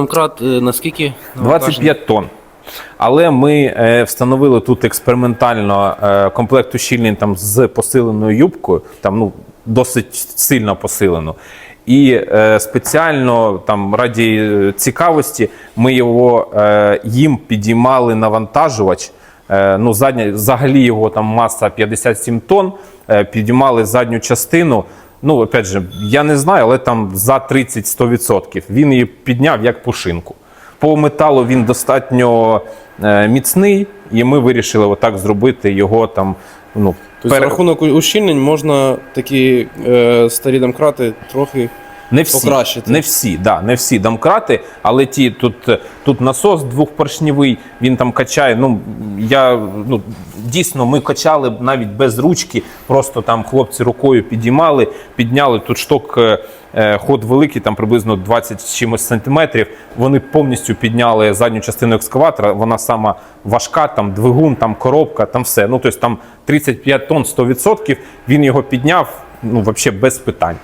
Домкрат е, наскільки? 25 тонн. Але ми е, встановили тут експериментально е, комплект ущільнень там з посиленою юбкою, там ну досить сильно посилену. І е, спеціально там раді цікавості ми його е, їм підіймали навантажувач. Е, ну, задня, взагалі його там маса 57 тонн, е, підіймали задню частину. Ну, опять же, я не знаю, але там за 30-100%. Він її підняв як пушинку. По металу він достатньо е, міцний, і ми вирішили отак зробити його там. Ну, Тобто за рахунок ущільнень можна такі е, старі домкрати трохи. не всі, покращити. не всі, да, не всі домкрати, але ті тут, тут насос двохпоршневий, він там качає. Ну я ну дійсно ми качали навіть без ручки, просто там хлопці рукою підіймали, підняли тут шток. е, е, Ход великий, там приблизно 20 чимось сантиметрів. Вони повністю підняли задню частину екскаватора. Вона сама важка, там двигун, там коробка, там все. Ну тобто там 35 тонн 100%. Він його підняв, ну взагалі без питань.